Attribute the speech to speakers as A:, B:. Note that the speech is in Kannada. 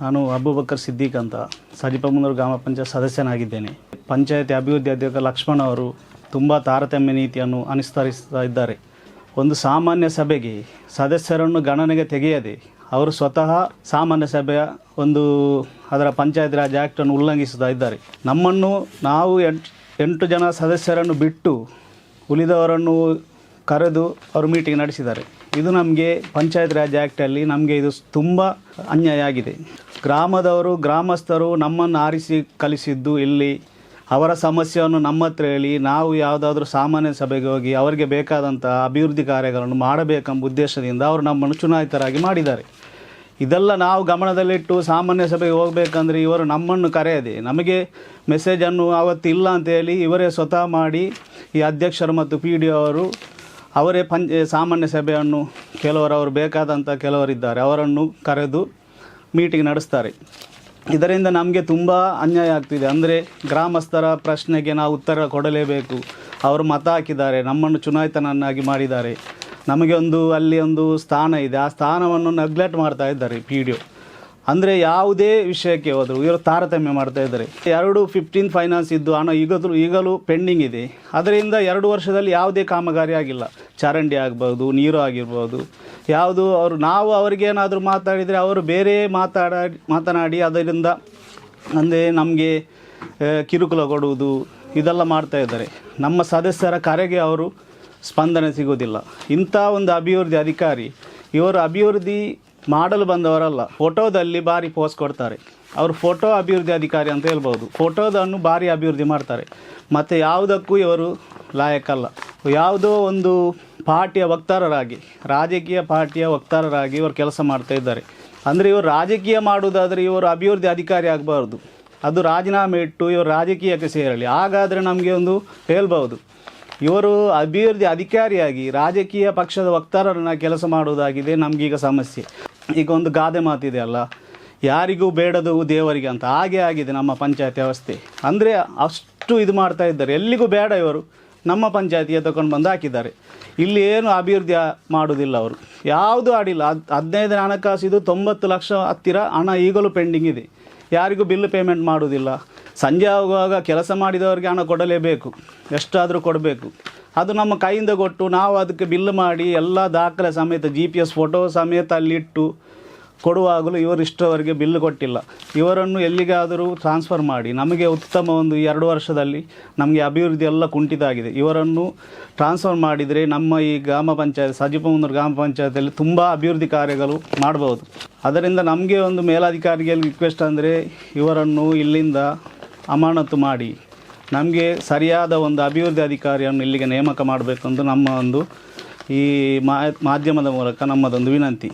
A: ನಾನು ಅಬೂಬಕರ್ ಸಿದ್ದಿಕ್ ಅಂತ ಸಜಿಪಮುನ್ನೂರು ಗ್ರಾಮ ಪಂಚಾಯತ್ ಸದಸ್ಯನಾಗಿದ್ದೇನೆ. ಪಂಚಾಯತಿ ಅಭಿವೃದ್ಧಿ ಅಧ್ಯಕ್ಷ ಲಕ್ಷ್ಮಣ್ ಅವರು ತುಂಬ ತಾರತಮ್ಯ ನೀತಿಯನ್ನು ಅನುಸರಿಸ್ತಾ ಇದ್ದಾರೆ. ಒಂದು ಸಾಮಾನ್ಯ ಸಭೆಗೆ ಸದಸ್ಯರನ್ನು ಗಣನೆಗೆ ತೆಗೆಯದೆ ಅವರು ಸ್ವತಃ ಸಾಮಾನ್ಯ ಸಭೆಯ ಒಂದು ಅದರ ಪಂಚಾಯತ್ ರಾಜ್ ಆ್ಯಕ್ಟನ್ನು ಉಲ್ಲಂಘಿಸ್ತಾ ಇದ್ದಾರೆ. ನಮ್ಮನ್ನು ನಾವು ಎಂಟು ಜನ ಸದಸ್ಯರನ್ನು ಬಿಟ್ಟು ಉಳಿದವರನ್ನು ಕರೆದು ಅವರು ಮೀಟಿಂಗ್ ನಡೆಸಿದ್ದಾರೆ. ಇದು ನಮಗೆ ಪಂಚಾಯತ್ ರಾಜ್ ಆ್ಯಕ್ಟಲ್ಲಿ ನಮಗೆ ಇದು ತುಂಬ ಅನ್ಯಾಯ ಆಗಿದೆ. ಗ್ರಾಮದವರು, ಗ್ರಾಮಸ್ಥರು ನಮ್ಮನ್ನು ಆರಿಸಿ ಕಲಿಸಿದ್ದು ಇಲ್ಲಿ. ಅವರ ಸಮಸ್ಯೆಯನ್ನು ನಮ್ಮ ಹತ್ರ ಹೇಳಿ, ನಾವು ಯಾವುದಾದ್ರೂ ಸಾಮಾನ್ಯ ಸಭೆಗೆ ಹೋಗಿ ಅವರಿಗೆ ಬೇಕಾದಂಥ ಅಭಿವೃದ್ಧಿ ಕಾರ್ಯಗಳನ್ನು ಮಾಡಬೇಕೆಂಬ ಉದ್ದೇಶದಿಂದ ಅವರು ನಮ್ಮನ್ನು ಚುನಾಯಿತರಾಗಿ ಮಾಡಿದ್ದಾರೆ. ಇದೆಲ್ಲ ನಾವು ಗಮನದಲ್ಲಿಟ್ಟು ಸಾಮಾನ್ಯ ಸಭೆಗೆ ಹೋಗಬೇಕಂದ್ರೆ ಇವರು ನಮ್ಮನ್ನು ಕರೆಯದೆ. ನಮಗೆ ಮೆಸೇಜನ್ನು ಅವತ್ತಿಲ್ಲ ಅಂತ ಅಂತೇಳಿ ಇವರೇ ಸ್ವತಃ ಮಾಡಿ ಈ ಅಧ್ಯಕ್ಷರು ಮತ್ತು ಪಿ ಡಿ ಅವರು ಅವರೇ ಪಂಚ ಸಾಮಾನ್ಯ ಸಭೆಯನ್ನು ಕೆಲವರು, ಅವರು ಬೇಕಾದಂಥ ಕೆಲವರಿದ್ದಾರೆ ಅವರನ್ನು ಕರೆದು ಮೀಟಿಂಗ್ ನಡೆಸ್ತಾರೆ. ಇದರಿಂದ ನಮಗೆ ತುಂಬ ಅನ್ಯಾಯ ಆಗ್ತಿದೆ. ಅಂದರೆ ಗ್ರಾಮಸ್ಥರ ಪ್ರಶ್ನೆಗೆ ನಾವು ಉತ್ತರ ಕೊಡಲೇಬೇಕು. ಅವರು ಮತ ಹಾಕಿದ್ದಾರೆ. ನಮ್ಮನ್ನು ಚುನಾಯಿತನನ್ನಾಗಿ ಮಾಡಿದ್ದಾರೆ. ನಮಗೆ ಒಂದು, ಅಲ್ಲಿ ಒಂದು ಸ್ಥಾನ ಇದೆ. ಆ ಸ್ಥಾನವನ್ನು ನೆಗ್ಲೆಕ್ಟ್ ಮಾಡ್ತಾ ಇದ್ದಾರೆ ಪಿ ಡಿ ಒ ಅಂದರೆ ಯಾವುದೇ ವಿಷಯಕ್ಕೆ ಹೋದರು, ಇವರು ತಾರತಮ್ಯ ಮಾಡ್ತಾ ಇದ್ದಾರೆ. ಎರಡು ಫಿಫ್ಟೀನ್ ಫೈನಾನ್ಸ್ ಇದ್ದು ಹಣ ಈಗಲೂ ಈಗಲೂ ಪೆಂಡಿಂಗ್ ಇದೆ. ಅದರಿಂದ ಎರಡು ವರ್ಷದಲ್ಲಿ ಯಾವುದೇ ಕಾಮಗಾರಿ ಆಗಿಲ್ಲ. ಚರಂಡಿ ಆಗ್ಬೋದು ನೀರು ಆಗಿರ್ಬೋದು ಯಾವುದು ಅವರು, ನಾವು ಅವರಿಗೇನಾದರೂ ಮಾತಾಡಿದರೆ ಅವರು ಬೇರೆ ಮಾತಾಡ, ಮಾತನಾಡಿ ಅದರಿಂದ ಅಂದರೆ ನಮಗೆ ಕಿರುಕುಳ ಕೊಡುವುದು, ಇದೆಲ್ಲ ಮಾಡ್ತಾ ಇದ್ದಾರೆ. ನಮ್ಮ ಸದಸ್ಯರ ಕರೆಗೆ ಅವರು ಸ್ಪಂದನೆ ಸಿಗೋದಿಲ್ಲ ಇಂಥ ಒಂದು ಅಭಿವೃದ್ಧಿ ಅಧಿಕಾರಿ, ಇವರು ಅಭಿವೃದ್ಧಿ ಮಾಡಲು ಬಂದವರಲ್ಲ, ಫೋಟೋದಲ್ಲಿ ಭಾರಿ ಪೋಸ್ ಕೊಡ್ತಾರೆ. ಅವರು ಫೋಟೋ ಅಭಿವೃದ್ಧಿ ಅಧಿಕಾರಿ ಅಂತ ಹೇಳ್ಬೋದು ಫೋಟೋದನ್ನು ಭಾರಿ ಅಭಿವೃದ್ಧಿ ಮಾಡ್ತಾರೆ. ಮತ್ತು ಯಾವುದಕ್ಕೂ ಇವರು ಲಾಯಕ್ಕಲ್ಲ ಯಾವುದೋ ಒಂದು ಪಾರ್ಟಿಯ ವಕ್ತಾರರಾಗಿ, ರಾಜಕೀಯ ಪಾರ್ಟಿಯ ವಕ್ತಾರರಾಗಿ ಇವರು ಕೆಲಸ ಮಾಡ್ತಾ ಇದ್ದಾರೆ. ಅಂದರೆ ಇವರು ರಾಜಕೀಯ ಮಾಡುವುದಾದರೆ ಇವರು ಅಭಿವೃದ್ಧಿ ಅಧಿಕಾರಿ ಆಗಬಾರ್ದು. ಅದು ರಾಜೀನಾಮೆ ಇಟ್ಟು ಇವರು ರಾಜಕೀಯಕ್ಕೆ ಸೇರಲಿ. ಹಾಗಾದರೆ ನಮಗೆ ಒಂದು ಹೇಳ್ಬೋದು. ಇವರು ಅಭಿವೃದ್ಧಿ ಅಧಿಕಾರಿಯಾಗಿ ರಾಜಕೀಯ ಪಕ್ಷದ ವಕ್ತಾರರನ್ನ ಕೆಲಸ ಮಾಡುವುದಾಗಿದೆ ನಮಗೀಗ ಸಮಸ್ಯೆ. ಈಗ ಒಂದು ಗಾದೆ ಮಾತಿದೆ ಅಲ್ಲ, ಯಾರಿಗೂ ಬೇಡದು ದೇವರಿಗೆ ಅಂತ. ಹಾಗೆ ಆಗಿದೆ ನಮ್ಮ ಪಂಚಾಯತ್ ವ್ಯವಸ್ಥೆ. ಅಂದರೆ ಅಷ್ಟು ಇದು ಮಾಡ್ತಾ ಇದ್ದಾರೆ. ಎಲ್ಲಿಗೂ ಬೇಡ ಇವರು. ನಮ್ಮ ಪಂಚಾಯತಿಗೆ ತಗೊಂಡು ಬಂದು ಹಾಕಿದ್ದಾರೆ. ಇಲ್ಲಿ ಏನು ಅಭಿವೃದ್ಧಿ ಮಾಡುವುದಿಲ್ಲ ಅವರು. ಯಾವುದು ಆಡಿಲ್ಲ. ಹದ್, ಹದಿನೈದು ಹಣಕಾಸು ಇದು ತೊಂಬತ್ತು ಲಕ್ಷ ಹತ್ತಿರ ಹಣ ಈಗಲೂ ಪೆಂಡಿಂಗ್ ಇದೆ. ಯಾರಿಗೂ ಬಿಲ್ ಪೇಮೆಂಟ್ ಮಾಡುವುದಿಲ್ಲ ಸಂಜೆ ಆಗುವಾಗ ಕೆಲಸ ಮಾಡಿದವರಿಗೆ ಹಣ ಕೊಡಲೇಬೇಕು. ಎಷ್ಟಾದರೂ ಕೊಡಬೇಕು. ಅದು ನಮ್ಮ ಕೈಯಿಂದ ಕೊಟ್ಟು ನಾವು ಅದಕ್ಕೆ ಬಿಲ್ ಮಾಡಿ ಎಲ್ಲ ದಾಖಲೆ ಸಮೇತ ಜಿ ಪಿ ಎಸ್ ಫೋಟೋ ಸಮೇತ ಅಲ್ಲಿಟ್ಟು ಕೊಡುವಾಗಲೂ ಇವರು ಇಷ್ಟರವರೆಗೆ ಬಿಲ್ ಕೊಟ್ಟಿಲ್ಲ. ಇವರನ್ನು ಎಲ್ಲಿಗಾದರೂ ಟ್ರಾನ್ಸ್ಫರ್ ಮಾಡಿ, ನಮಗೆ ಉತ್ತಮ ಒಂದು ಎರಡು ವರ್ಷದಲ್ಲಿ ನಮಗೆ ಅಭಿವೃದ್ಧಿ ಎಲ್ಲ ಕುಂಠಿತ ಆಗಿದೆ ಇವರನ್ನು ಟ್ರಾನ್ಸ್ಫರ್ ಮಾಡಿದರೆ ನಮ್ಮ ಈ ಗ್ರಾಮ ಪಂಚಾಯತ್ ಸಜಿಪಮೂರು ಗ್ರಾಮ ಪಂಚಾಯತಲ್ಲಿ ತುಂಬ ಅಭಿವೃದ್ಧಿ ಕಾರ್ಯಗಳು ಮಾಡಬಹುದು ಅದರಿಂದ ನಮಗೆ ಒಂದು ಮೇಲಾಧಿಕಾರಿಗೆ ರಿಕ್ವೆಸ್ಟ್ ಅಂದರೆ ಇವರನ್ನು ಇಲ್ಲಿಂದ ಅಮಾನತು ಮಾಡಿ, ನಮಗೆ ಸರಿಯಾದ ಒಂದು ಅಭಿವೃದ್ಧಿ ಅಧಿಕಾರಿಯನ್ನು ಇಲ್ಲಿಗೆ ನೇಮಕ ಮಾಡಬೇಕೆಂದು ನಮ್ಮ ಒಂದು ಈ ಮಾಧ್ಯಮದ ಮೂಲಕ ನಮ್ಮದೊಂದು ವಿನಂತಿ.